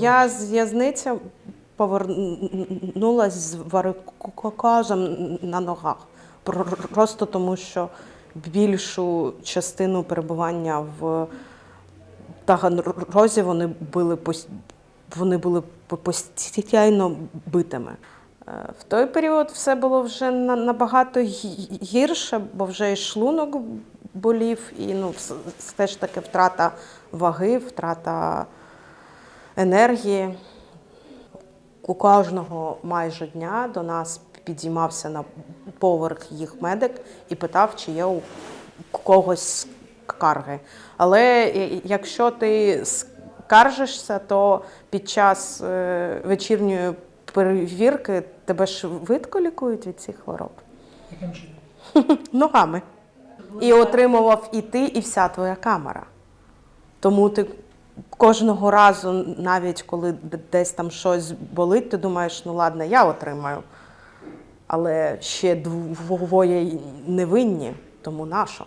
Я з в'язниці повернулася з варикозом на ногах. Просто тому, що більшу частину перебування в Таганрозі вони були вони були постійно битими. Е, В той період все було вже набагато гірше, бо вже і шлунок болів, і ну, все ж таки втрата ваги, втрата енергії. У кожного майже дня до нас підіймався на поверх їх медик і питав, чи є у когось скарги. Але якщо ти скаржишся, то під час е, вечірньої перевірки тебе швидко лікують від цих хвороб Яким чином? ногами. І отримував і ти, і вся твоя камера. Тому ти кожного разу, навіть коли десь там щось болить, ти думаєш, ну ладно, я отримаю. Але ще двоє невинні, тому нащо?